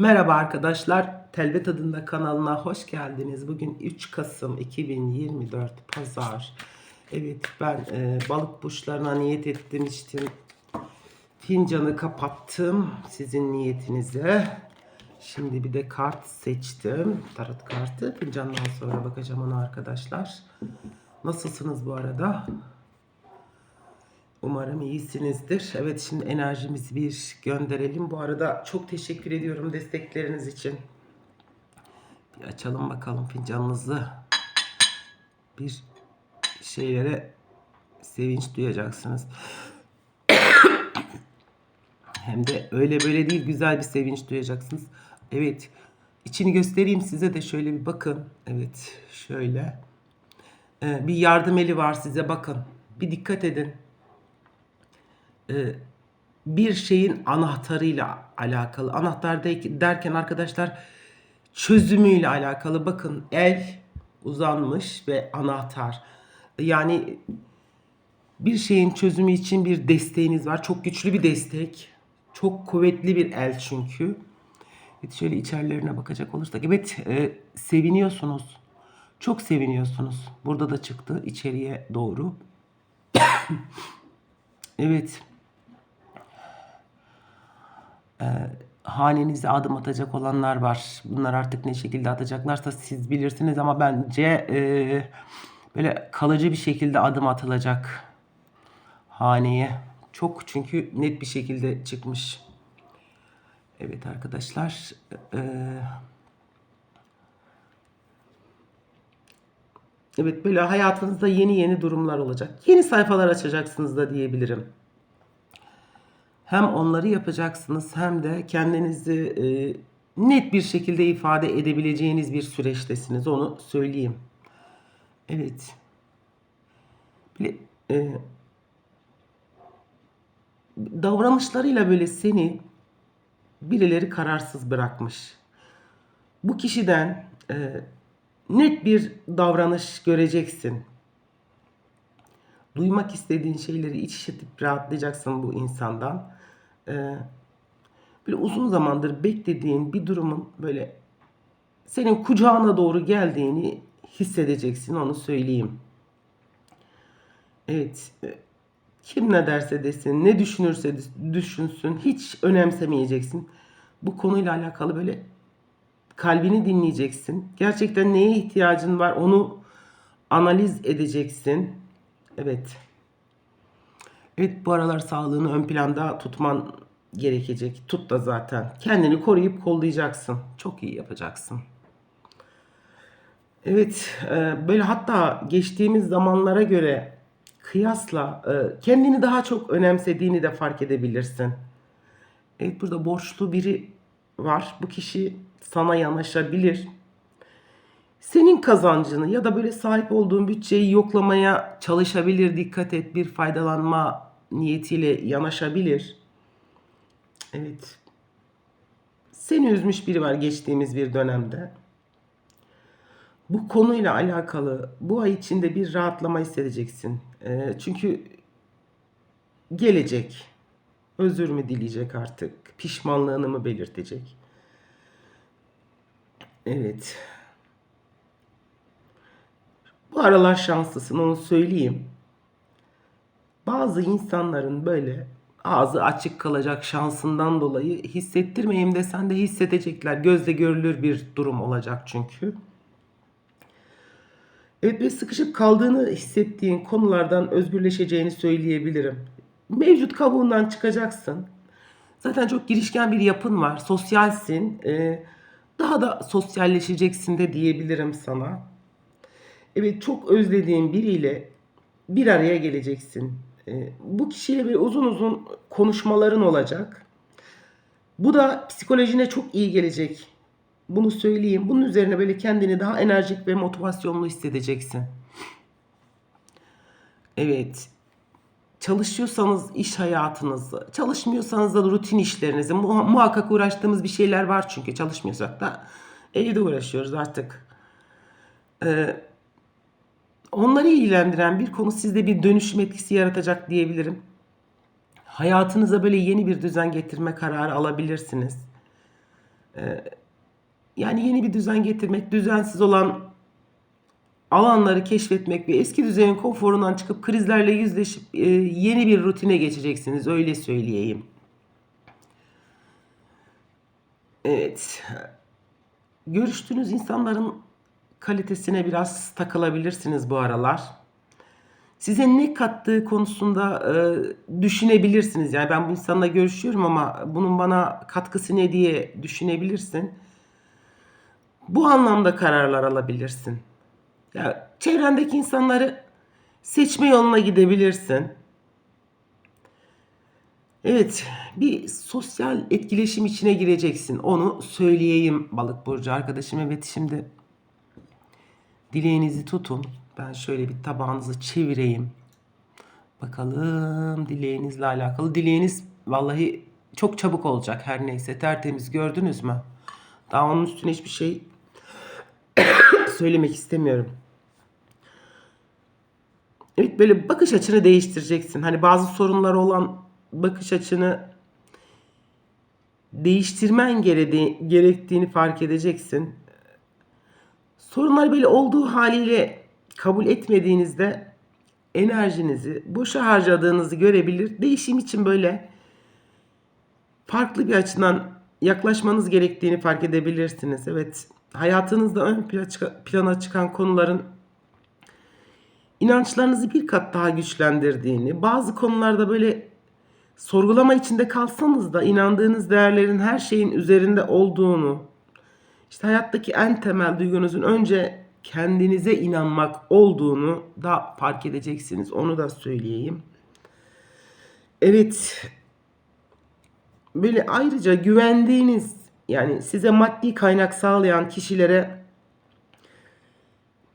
Merhaba arkadaşlar. Telvet adında kanalına hoş geldiniz. Bugün 3 Kasım 2024 Pazar. Evet ben e, balık burçlarına niyet ettim içtim. Fincanı kapattım sizin niyetinize. Şimdi bir de kart seçtim. Tarot kartı. Fincandan sonra bakacağım ona arkadaşlar. Nasılsınız bu arada? Umarım iyisinizdir. Evet şimdi enerjimizi bir gönderelim. Bu arada çok teşekkür ediyorum destekleriniz için. Bir açalım bakalım fincanınızı. Bir şeylere sevinç duyacaksınız. Hem de öyle böyle değil güzel bir sevinç duyacaksınız. Evet içini göstereyim size de şöyle bir bakın. Evet şöyle. Ee, bir yardım eli var size bakın. Bir dikkat edin bir şeyin anahtarıyla alakalı. Anahtar de- derken arkadaşlar çözümüyle alakalı. Bakın el uzanmış ve anahtar. Yani bir şeyin çözümü için bir desteğiniz var. Çok güçlü bir destek. Çok kuvvetli bir el çünkü. Evet şöyle içerilerine bakacak olursak. Evet e, seviniyorsunuz. Çok seviniyorsunuz. Burada da çıktı içeriye doğru. evet. Hanenize adım atacak olanlar var. Bunlar artık ne şekilde atacaklarsa siz bilirsiniz ama bence e, böyle kalıcı bir şekilde adım atılacak haneye. Çok çünkü net bir şekilde çıkmış. Evet arkadaşlar. E, evet böyle hayatınızda yeni yeni durumlar olacak. Yeni sayfalar açacaksınız da diyebilirim. Hem onları yapacaksınız hem de kendinizi e, net bir şekilde ifade edebileceğiniz bir süreçtesiniz. Onu söyleyeyim. Evet. Böyle, e, davranışlarıyla böyle seni birileri kararsız bırakmış. Bu kişiden e, net bir davranış göreceksin. Duymak istediğin şeyleri iç işitip rahatlayacaksın bu insandan e, böyle uzun zamandır beklediğin bir durumun böyle senin kucağına doğru geldiğini hissedeceksin onu söyleyeyim. Evet. e, Kim ne derse desin, ne düşünürse düşünsün hiç önemsemeyeceksin. Bu konuyla alakalı böyle kalbini dinleyeceksin. Gerçekten neye ihtiyacın var onu analiz edeceksin. Evet. Evet bu aralar sağlığını ön planda tutman gerekecek. Tut da zaten. Kendini koruyup kollayacaksın. Çok iyi yapacaksın. Evet e, böyle hatta geçtiğimiz zamanlara göre kıyasla e, kendini daha çok önemsediğini de fark edebilirsin. Evet burada borçlu biri var. Bu kişi sana yanaşabilir. Senin kazancını ya da böyle sahip olduğun bütçeyi yoklamaya çalışabilir. Dikkat et bir faydalanma niyetiyle yanaşabilir. Evet. Seni üzmüş biri var geçtiğimiz bir dönemde. Bu konuyla alakalı bu ay içinde bir rahatlama hissedeceksin. Ee, çünkü gelecek. Özür mü dileyecek artık? Pişmanlığını mı belirtecek? Evet. Bu aralar şanslısın onu söyleyeyim bazı insanların böyle ağzı açık kalacak şansından dolayı hissettirmeyeyim desen de hissedecekler. Gözle görülür bir durum olacak çünkü. Evet ve sıkışıp kaldığını hissettiğin konulardan özgürleşeceğini söyleyebilirim. Mevcut kabuğundan çıkacaksın. Zaten çok girişken bir yapın var. Sosyalsin. Ee, daha da sosyalleşeceksin de diyebilirim sana. Evet çok özlediğin biriyle bir araya geleceksin. E, bu kişiyle bir uzun uzun konuşmaların olacak. Bu da psikolojine çok iyi gelecek. Bunu söyleyeyim. Bunun üzerine böyle kendini daha enerjik ve motivasyonlu hissedeceksin. Evet. Çalışıyorsanız iş hayatınızı, çalışmıyorsanız da rutin işlerinizi, muhakkak uğraştığımız bir şeyler var çünkü çalışmıyorsak da evde uğraşıyoruz artık. Ee, onları ilgilendiren bir konu sizde bir dönüşüm etkisi yaratacak diyebilirim. Hayatınıza böyle yeni bir düzen getirme kararı alabilirsiniz. Yani yeni bir düzen getirmek, düzensiz olan alanları keşfetmek ve eski düzenin konforundan çıkıp krizlerle yüzleşip e, yeni bir rutine geçeceksiniz. Öyle söyleyeyim. Evet. Görüştüğünüz insanların kalitesine biraz takılabilirsiniz bu aralar. Size ne kattığı konusunda e, düşünebilirsiniz. Yani ben bu insanla görüşüyorum ama bunun bana katkısı ne diye düşünebilirsin. Bu anlamda kararlar alabilirsin. Ya çevrendeki insanları seçme yoluna gidebilirsin. Evet, bir sosyal etkileşim içine gireceksin. Onu söyleyeyim balık burcu arkadaşım. Evet şimdi dileğinizi tutun. Ben şöyle bir tabağınızı çevireyim. Bakalım dileğinizle alakalı. Dileğiniz vallahi çok çabuk olacak her neyse. Tertemiz gördünüz mü? Daha onun üstüne hiçbir şey söylemek istemiyorum. Evet böyle bakış açını değiştireceksin. Hani bazı sorunlar olan bakış açını değiştirmen gerektiğini fark edeceksin. Sorunlar böyle olduğu haliyle kabul etmediğinizde enerjinizi boşa harcadığınızı görebilir. Değişim için böyle farklı bir açıdan yaklaşmanız gerektiğini fark edebilirsiniz. Evet, hayatınızda ön plana çıkan konuların inançlarınızı bir kat daha güçlendirdiğini, bazı konularda böyle sorgulama içinde kalsanız da inandığınız değerlerin her şeyin üzerinde olduğunu, işte hayattaki en temel duygunuzun önce kendinize inanmak olduğunu da fark edeceksiniz. Onu da söyleyeyim. Evet. Böyle ayrıca güvendiğiniz yani size maddi kaynak sağlayan kişilere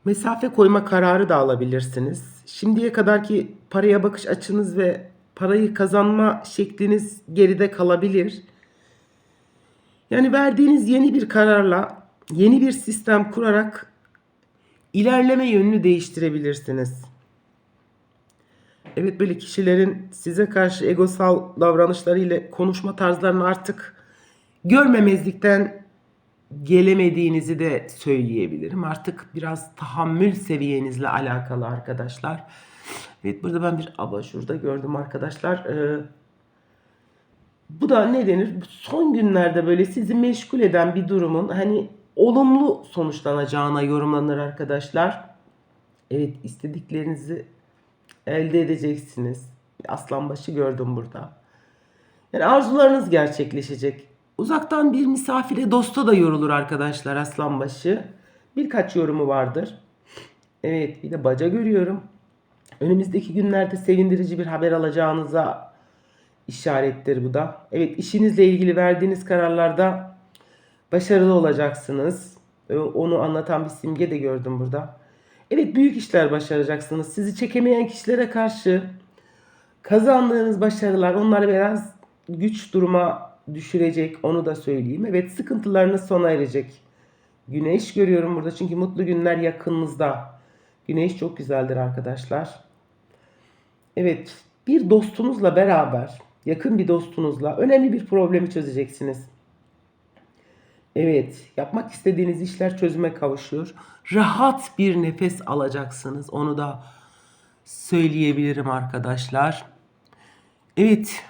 mesafe koyma kararı da alabilirsiniz. Şimdiye kadarki paraya bakış açınız ve parayı kazanma şekliniz geride kalabilir. Yani verdiğiniz yeni bir kararla yeni bir sistem kurarak ilerleme yönünü değiştirebilirsiniz. Evet böyle kişilerin size karşı egosal davranışlarıyla konuşma tarzlarını artık görmemezlikten gelemediğinizi de söyleyebilirim. Artık biraz tahammül seviyenizle alakalı arkadaşlar. Evet burada ben bir abajurda gördüm arkadaşlar. Ee, bu da ne denir? Son günlerde böyle sizi meşgul eden bir durumun hani olumlu sonuçlanacağına yorumlanır arkadaşlar. Evet istediklerinizi elde edeceksiniz. Aslan başı gördüm burada. Yani arzularınız gerçekleşecek. Uzaktan bir misafire dosta da yorulur arkadaşlar aslanbaşı. Birkaç yorumu vardır. Evet bir de baca görüyorum. Önümüzdeki günlerde sevindirici bir haber alacağınıza işarettir bu da. Evet işinizle ilgili verdiğiniz kararlarda başarılı olacaksınız. Onu anlatan bir simge de gördüm burada. Evet büyük işler başaracaksınız. Sizi çekemeyen kişilere karşı kazandığınız başarılar onları biraz güç duruma düşürecek onu da söyleyeyim. Evet sıkıntılarınız sona erecek. Güneş görüyorum burada çünkü mutlu günler yakınınızda. Güneş çok güzeldir arkadaşlar. Evet bir dostunuzla beraber yakın bir dostunuzla önemli bir problemi çözeceksiniz. Evet, yapmak istediğiniz işler çözüme kavuşuyor. Rahat bir nefes alacaksınız. Onu da söyleyebilirim arkadaşlar. Evet,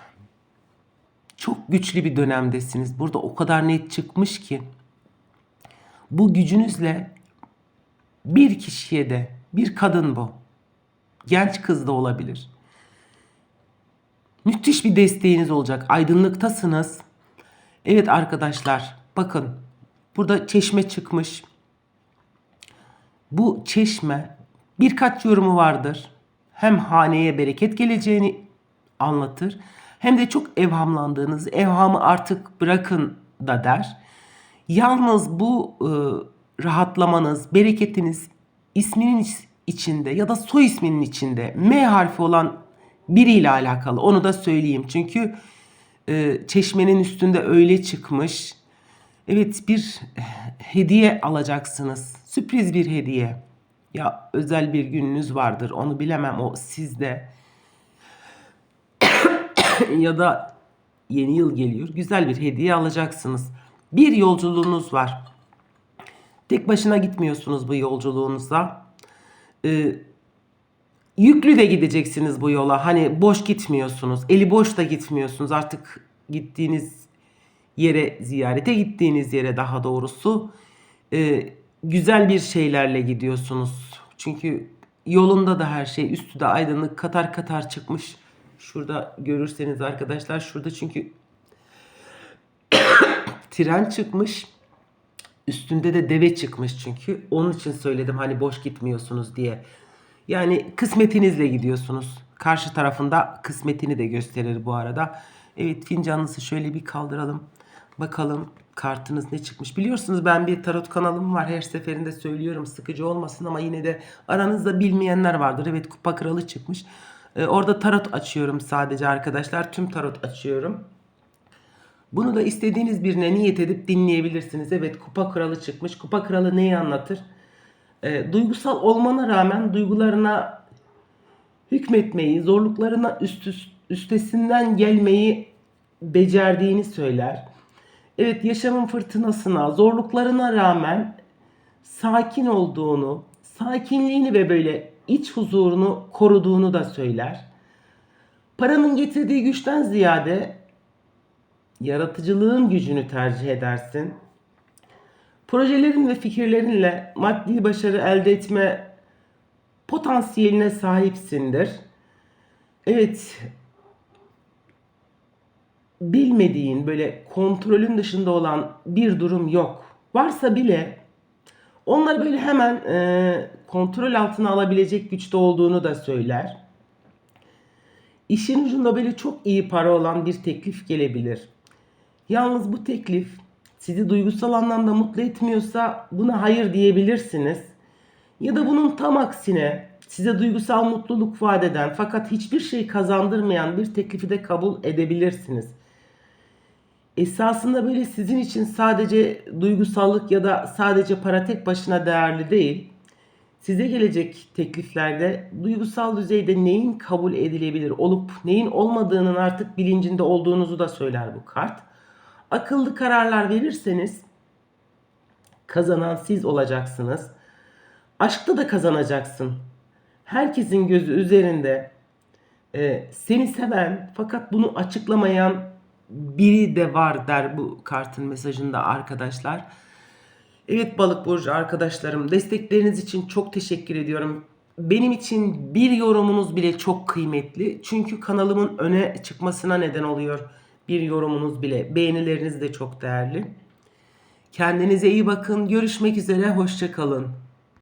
çok güçlü bir dönemdesiniz. Burada o kadar net çıkmış ki bu gücünüzle bir kişiye de bir kadın bu. Genç kız da olabilir. Müthiş bir desteğiniz olacak. Aydınlıktasınız. Evet arkadaşlar bakın burada çeşme çıkmış. Bu çeşme birkaç yorumu vardır. Hem haneye bereket geleceğini anlatır hem de çok evhamlandığınız, evhamı artık bırakın da der. Yalnız bu e, rahatlamanız, bereketiniz isminin içinde ya da soy isminin içinde M harfi olan biriyle alakalı. Onu da söyleyeyim. Çünkü e, çeşmenin üstünde öyle çıkmış. Evet bir hediye alacaksınız. Sürpriz bir hediye. Ya özel bir gününüz vardır. Onu bilemem o sizde. ya da yeni yıl geliyor. Güzel bir hediye alacaksınız. Bir yolculuğunuz var. Tek başına gitmiyorsunuz bu yolculuğunuza. Ee, yüklü de gideceksiniz bu yola. Hani boş gitmiyorsunuz. Eli boş da gitmiyorsunuz. Artık gittiğiniz yere, ziyarete gittiğiniz yere daha doğrusu e, güzel bir şeylerle gidiyorsunuz. Çünkü yolunda da her şey üstü de aydınlık katar katar çıkmış. Şurada görürseniz arkadaşlar şurada çünkü tren çıkmış. Üstünde de deve çıkmış çünkü. Onun için söyledim hani boş gitmiyorsunuz diye. Yani kısmetinizle gidiyorsunuz. Karşı tarafında kısmetini de gösterir bu arada. Evet fincanınızı şöyle bir kaldıralım. Bakalım kartınız ne çıkmış. Biliyorsunuz ben bir tarot kanalım var. Her seferinde söylüyorum sıkıcı olmasın ama yine de aranızda bilmeyenler vardır. Evet kupa kralı çıkmış. Ee, orada tarot açıyorum sadece arkadaşlar. Tüm tarot açıyorum. Bunu da istediğiniz birine niyet edip dinleyebilirsiniz. Evet kupa kralı çıkmış. Kupa kralı neyi anlatır? Ee, duygusal olmana rağmen duygularına hükmetmeyi, zorluklarına üst- üstesinden gelmeyi becerdiğini söyler. Evet yaşamın fırtınasına, zorluklarına rağmen sakin olduğunu, sakinliğini ve böyle iç huzurunu koruduğunu da söyler. Paranın getirdiği güçten ziyade yaratıcılığın gücünü tercih edersin. Projelerin ve fikirlerinle maddi başarı elde etme potansiyeline sahipsindir. Evet, bilmediğin böyle kontrolün dışında olan bir durum yok. Varsa bile onları böyle hemen e, kontrol altına alabilecek güçte olduğunu da söyler. İşin ucunda böyle çok iyi para olan bir teklif gelebilir. Yalnız bu teklif sizi duygusal anlamda mutlu etmiyorsa buna hayır diyebilirsiniz. Ya da bunun tam aksine size duygusal mutluluk vaat eden fakat hiçbir şey kazandırmayan bir teklifi de kabul edebilirsiniz. Esasında böyle sizin için sadece duygusallık ya da sadece para tek başına değerli değil. Size gelecek tekliflerde duygusal düzeyde neyin kabul edilebilir olup neyin olmadığının artık bilincinde olduğunuzu da söyler bu kart. Akıllı kararlar verirseniz kazanan siz olacaksınız. Aşkta da kazanacaksın. Herkesin gözü üzerinde. Ee, seni seven fakat bunu açıklamayan biri de var der bu kartın mesajında arkadaşlar. Evet balık burcu arkadaşlarım destekleriniz için çok teşekkür ediyorum. Benim için bir yorumunuz bile çok kıymetli. Çünkü kanalımın öne çıkmasına neden oluyor bir yorumunuz bile. Beğenileriniz de çok değerli. Kendinize iyi bakın. Görüşmek üzere. Hoşçakalın.